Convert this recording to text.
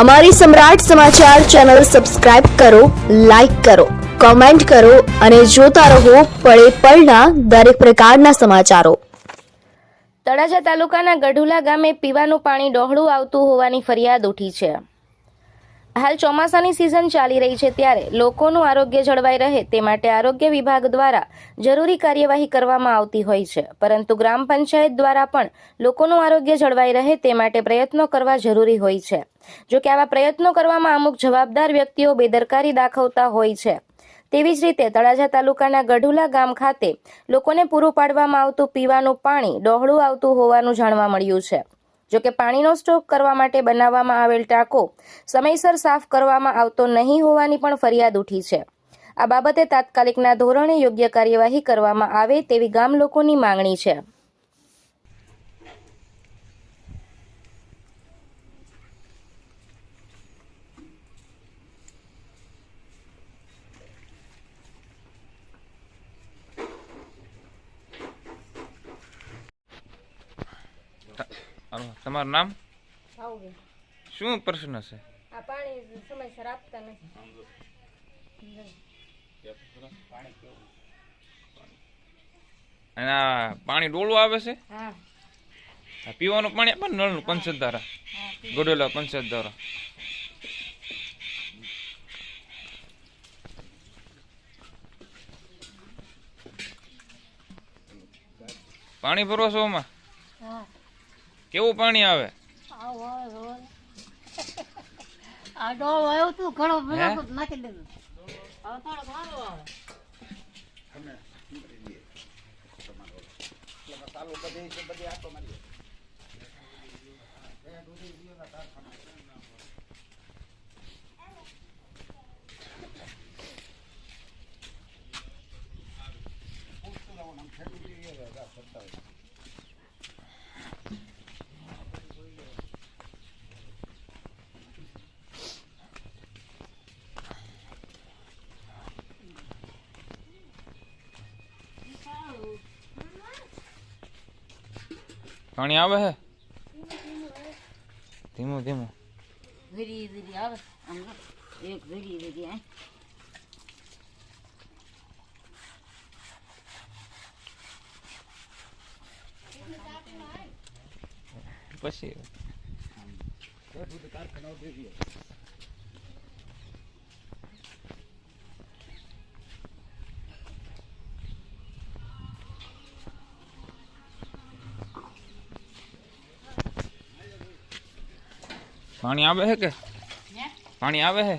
અમારી સમ્રાટ સમાચાર channel subscribe કરો, લાઇક કરો, કોમેન્ટ કરો અને જોતા રહો પળે પળના દરેક પ્રકારના સમાચારો. તળાજા તાલુકાના ગઢુલા ગામે પીવાનું પાણી ડહોળું આવતું હોવાની ફરિયાદ ઉઠી છે. હાલ ચોમાસાની સિઝન ચાલી રહી છે ત્યારે લોકોનું આરોગ્ય જળવાઈ રહે તે માટે આરોગ્ય વિભાગ દ્વારા જરૂરી કાર્યવાહી કરવામાં આવતી હોય છે. પરંતુ ગ્રામ પંચાયત દ્વારા પણ લોકોનું આરોગ્ય જળવાઈ રહે તે માટે પ્રયત્નો કરવા જરૂરી હોય છે. જો કે આવા પ્રયત્નો કરવામાં અમુક જવાબદાર વ્યક્તિઓ બેદરકારી દાખવતા હોય છે. તેવી જ રીતે તળાજા તાલુકાના ગઢુલા ગામ ખાતે લોકોને પૂરું પાડવામાં આવતું પીવાનું પાણી ડહોળું આવતું હોવાનું જાણવા મળ્યું છે. જો કે પાણીનો સ્ટોક કરવા માટે બનાવવામાં આવેલ ટાંકો સમયસર સાફ કરવામાં આવતો નહીં હોવાની પણ ફરિયાદ ઉઠી છે. આ બાબતે તાત્કાલિકના ધોરણે યોગ્ય કાર્યવાહી કરવામાં આવે તેવી ગામ લોકોની માંગણી છે. હાલો, તમારું નામ? શું પ્રશ્ન છે આ પાણી સમયસર આપતા નથી. અને આ પાણી ડોળું આવે છે? હા. પીવાનું પાણી આપે ને નળનું પંચાયત દ્વારા ગોડેલા પંચાયત દ્વારા પાણી ભરો છો આમાં? કેવું પાણી આવે? આ ડોળ આવ્યો તું ઘણો? બધો નાખી દીધું. હવે થોડોક વારો આવે. પાણી આવે છે ધીમું ધીમું ધીરી ધીરી આવે આમ જો. એક ધીરી ધીરી આય. પછી પાણી આવે છે કે? પાણી આવે છે